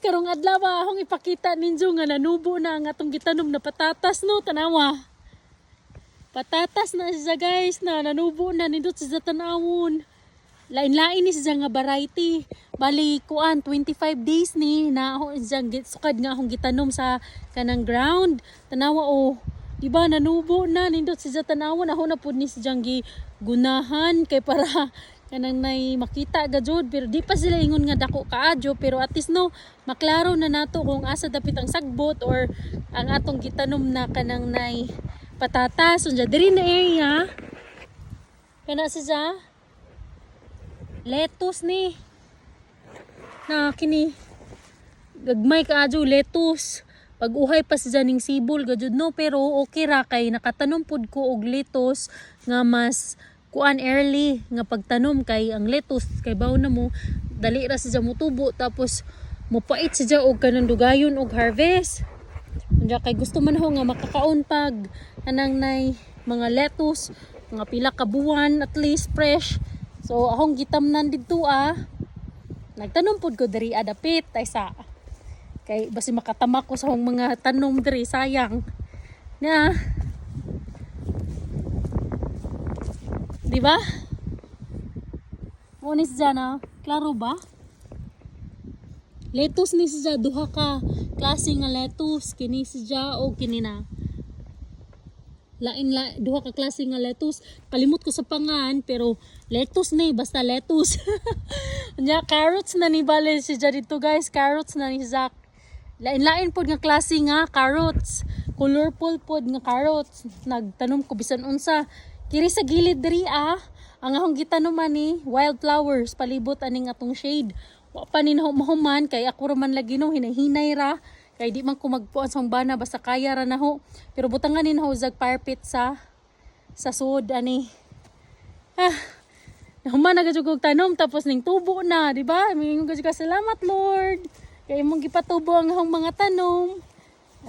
guys, karong adlaw akong ipakita ninyo nga nanubo na ang atong gitanom na patatas no, tanawa. Patatas na siya guys na nanubo na nindot sa tanawon. Lain-lain ni siya nga variety. Bali kuan 25 days ni na ako siya sukad nga akong gitanom sa kanang ground. Tanawa oh. Di ba nanubo na nindot siya tanawon ako na pud ni siya gunahan kay para kanang nay makita gajud pero di pa sila ingon nga dako kaadyo pero at least no maklaro na nato kung asa dapit ang sagbot or ang atong gitanom na kanang nay patatas. Unja diri na area. Kana siya lettuce ni. Na kini. Gagmay kaadyo lettuce. Pag uhay pa siya ning sibol gajud no? Pero okay ra kay nakatanom pud ko og lettuce nga mas kuan early nga pagtanom kay ang lettuce kay baw na mo dali ra siya mutubo tapos mupait siya og kanang dugayon og harvest. Unya kay gusto man ho nga makakaon pag anang nay mga lettuce mga pila ka buwan at least fresh. So akong gitamnan didto ah. Nagtanom pud ko diri adapit tay sa. Kay basi makatamak ko sa akong mga tanom diri sayang. Na di ba mo ni siya na klaro ba? Lettuce ni siya duha ka klase nga lettuce. Kini siya o kini na. Lain la duha ka klase nga lettuce. Kalimot ko sa pangan pero lettuce ni basta lettuce. Nya carrots na ni bale siya dito guys. Carrots na ni Zach lain-lain pod nga klase nga carrots. Colorful pod nga carrots. Nagtanom ko bisan unsa kiri sa gilid diri ah ang akong gitanom ni wildflowers palibot aning atong shade wa pa ni nahumahuman kay ako ra man lagi no hinahinay ra kay di man ko magpuan sa bana basta kaya ra na ho pero butangan ni ho zag parpit sa sa sud ani ah Nahuman na gajud kog tanom tapos ning tubo na, di ba? Mingon ka salamat Lord. Kay imong gipatubo ang akong mga tanom.